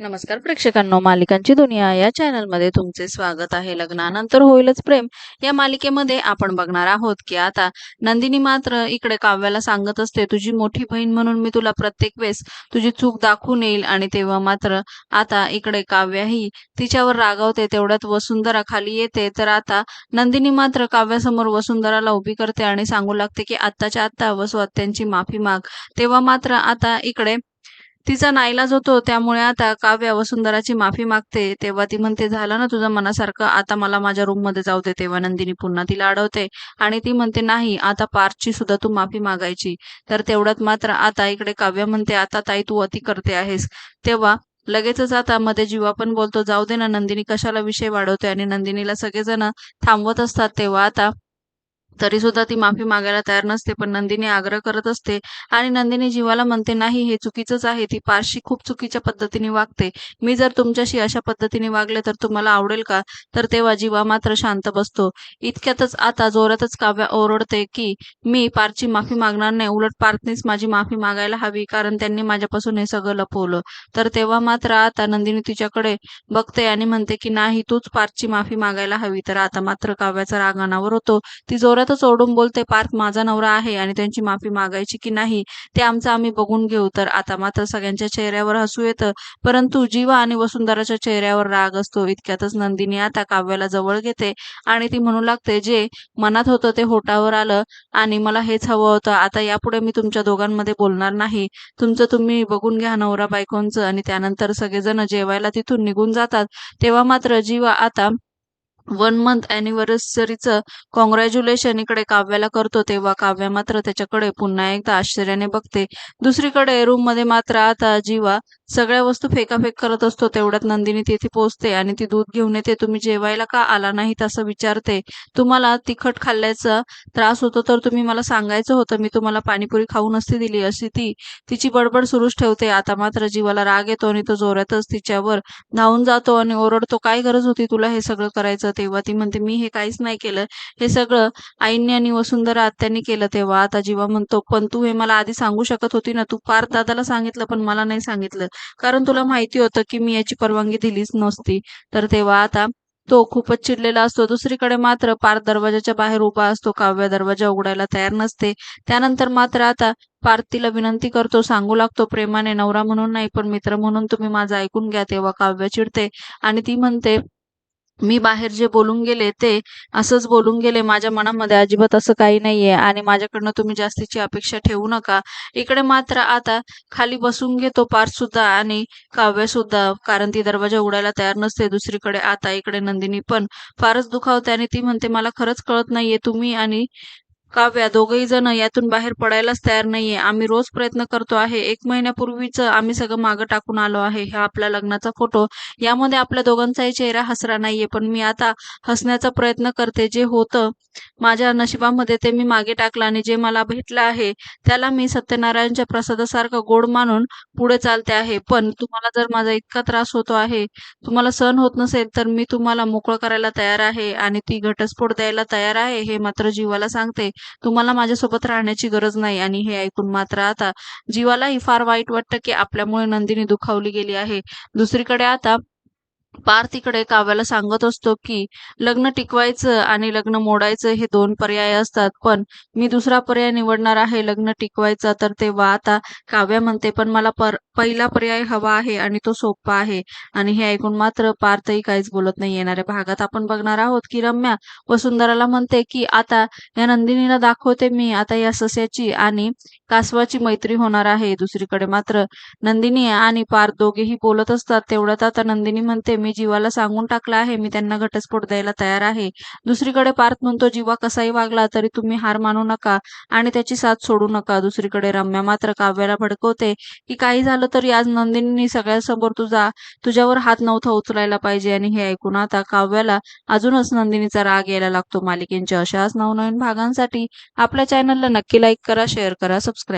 नमस्कार प्रेक्षकांनो मालिकांची दुनिया या चॅनलमध्ये तुमचे स्वागत आहे. लग्नानंतर होईलच प्रेम. या मालिकेमध्ये आपण बघणार आहोत की आता नंदिनी मात्र इकडे काव्याला सांगत असते तुझी मोठी बहीण म्हणून मी तुला प्रत्येक वेळेस तुझी चूक दाखवून येईल. आणि तेव्हा मात्र आता इकडे काव्याही तिच्यावर रागावते तेवढ्यात वसुंधरा खाली येते. तर आता नंदिनी मात्र काव्यासमोर वसुंधराला उभी करते आणि सांगू लागते की आत्ताच्या आत्ता वसु आत्यांची माफी माग. तेव्हा मात्र आता इकडे तिचा नाईलाज होतो त्यामुळे आता काव्या वसुंधराची माफी मागते. तेव्हा ती म्हणते झालं ना तुझं मनासारखं? आता मला माझ्या रूममध्ये जाऊ दे. तेव्हा नंदिनी पुन्हा तिला अडवते. आणि ती म्हणते नाही आता पार्थची सुद्धा तू माफी मागायची. तर तेवढ्यात मात्र आता इकडे काव्य म्हणते आता ताई तू अति करते आहेस. तेव्हा लगेचच आता मध्ये जीवा पण बोलतो जाऊ दे ना नंदिनी कशाला विषय वाढवते आणि नंदिनीला सगळेजण थांबवत असतात. तेव्हा आता तरी सुद्धा ती माफी मागायला तयार नसते पण नंदिनी आग्रह करत असते आणि नंदिनी जीवाला म्हणते नाही हे चुकीचंच आहे ती पारशी खूप चुकीच्या पद्धतीने वागते. मी जर तुमच्याशी अशा पद्धतीने वागले तर तुम्हाला आवडेल का? तर तेव्हा जीवा मात्र शांत बसतो. इतक्यातच आता जोरातच काव्या ओरडते की मी पारची माफी मागणार नाही उलट पार्थनीच माझी माफी मागायला हवी कारण त्यांनी माझ्यापासून हे सगळं लपवलं. तर तेव्हा मात्र आता नंदिनी तिच्याकडे बघते आणि म्हणते की नाही तूच पारची माफी मागायला हवी. तर आता मात्र काव्याचा राग अनावर होतो. ती जोरात अर्थातच ओढून बोलते पार्थ माझा नवरा आहे आणि त्यांची माफी मागायची की नाही ते आमचं आम्ही बघून घेऊ. तर आता मात्र सगळ्यांच्या चेहऱ्यावर हसू येतं परंतु जीवा आणि वसुंधराच्या चेहऱ्यावर राग असतो. इतक्यातच नंदिनी आता काव्याला जवळ घेते आणि ती म्हणू लागते जे मनात होतं ते होटावर आलं आणि मला हेच हवं होतं. आता यापुढे मी तुमच्या दोघांमध्ये बोलणार नाही. तुमचं तुम्ही बघून घ्या नवरा बायकोंचं. आणि त्यानंतर सगळेजण जेवायला तिथून निघून जातात. तेव्हा मात्र जीवा आता वन मंथ अॅनिव्हर्सरीचं कॉंग्रॅच्युलेशन इकडे काव्याला करतो तेव्हा काव्या मात्र त्याच्याकडे पुन्हा एकदा आश्चर्याने बघते. दुसरीकडे रूममध्ये मात्र आता जीवा सगळ्या वस्तू फेकाफेक करत असतो तेवढ्यात नंदिनी तेथे पोहोचते आणि ती दूध घेऊन येते. तुम्ही जेवायला का आला नाहीत असं विचारते. तुम्हाला तिखट खाल्ल्याचा त्रास होतो तर तुम्ही मला सांगायचं होतं मी तुम्हाला पाणीपुरी खाऊ नसती दिली अशी ती. तिची बडबड सुरूच ठेवते. आता मात्र जीवाला राग येतो आणि तो जोरातच तिच्यावर धावून जातो आणि ओरडतो काय गरज होती तुला हे सगळं करायचं? तेव्हा ती म्हणते मी हे काहीच नाही केलं. हे सगळं आईने आणि वसुंधरा आत्यांनी केलं तेव्हा. आता जीवा म्हणतो पण तू हे मला आधी सांगू शकत होती ना? तू पार दादाला सांगितलं पण मला नाही सांगितलं. कारण तुला माहिती होतं की मी याची परवानगी दिलीच नसती. तर तेव्हा आता तो खूपच चिडलेला असतो. दुसरीकडे मात्र पार्थ दरवाजाच्या बाहेर उभा असतो. काव्य दरवाजा उघडायला तयार नसते. त्यानंतर मात्र आता पार तिला विनंती करतो. सांगू लागतो प्रेमाने नवरा म्हणून नाही पण मित्र म्हणून तुम्ही माझं ऐकून घ्या. तेव्हा काव्य चिडते आणि ती म्हणते मी बाहेर जे बोलून गेले ते असंच बोलून गेले. माझ्या मनामध्ये अजिबात असं काही नाहीये आणि माझ्याकडनं तुम्ही जास्तीची अपेक्षा ठेवू नका. इकडे मात्र आता खाली बसून घेतो पार्थ सुद्धा आणि काव्य सुद्धा कारण ती दरवाजा उडायला तयार नसते. दुसरीकडे आता इकडे नंदिनी पण फारच दुखावते आणि ती म्हणते मला खरंच कळत नाहीये तुम्ही आणि काव्या दोघही जण यातून बाहेर पडायलाच तयार नाहीये. आम्ही रोज प्रयत्न करतो आहे. एक महिन्यापूर्वीच आम्ही सगळं मागं टाकून आलो आहे. हा आपल्या लग्नाचा फोटो. यामध्ये आपल्या दोघांचाही चेहरा हसरा नाहीये पण मी आता हसण्याचा प्रयत्न करते. जे होतं माझ्या नशिबामध्ये ते मी मागे टाकलं आणि जे मला भेटलं आहे त्याला मी सत्यनारायणच्या प्रसादासारखं गोड मानून पुढे चालते आहे. पण तुम्हाला जर माझा इतका त्रास होतो आहे तुम्हाला सहन होत नसेल तर मी तुम्हाला मोकळं करायला तयार आहे आणि ती घटस्फोट द्यायला तयार आहे हे मात्र जीवाला सांगते. तुम्हाला माझ्यासोबत राहण्याची गरज नाही. आणि हे ऐकून मात्र आता जीवालाही फार वाईट वाटतं की आपल्यामुळे नंदिनी दुखावली गेली आहे. दुसरीकडे आता पार्थ इकडे काव्याला सांगत असतो की लग्न टिकवायचं आणि लग्न मोडायचं हे दोन पर्याय असतात. पण मी दुसरा पर्याय निवडणार आहे लग्न टिकवायचा. तर तेव्हा आता काव्या म्हणते पण मला पर पहिला पर्याय हवा आहे आणि तो सोपा आहे. आणि हे ऐकून मात्र पार्थही काहीच बोलत नाही येणाऱ्या भागात. आपण बघणार आहोत की रम्या वसुंधराला म्हणते की आता या नंदिनीला दाखवते मी. आता या सस्याची आणि कासवाची मैत्री होणार आहे. दुसरीकडे मात्र नंदिनी आणि पार्थ दोघेही बोलत असतात. तेवढ्यात आता नंदिनी म्हणते मी जीवाला सांगून टाकलं आहे मी त्यांना घटस्फोट द्यायला तयार आहे. दुसरीकडे पार्थ म्हणतो जीवा कसाही वागला तरी तुम्ही हार मानू नका आणि त्याची साथ सोडू नका. दुसरीकडे रम्या मात्र काव्याला भडकवते की काही झालं तरी आज नंदिनी सगळ्यांसमोर तुझा तुझ्यावर हात नव्हता उचलायला पाहिजे आणि हे ऐकून आता काव्याला अजूनच नंदिनीचा राग यायला लागतो. मालिकेंच्या अशाच नवनवीन भागांसाठी आपल्या चॅनलला नक्की लाईक करा शेअर करा सबस्क्राईब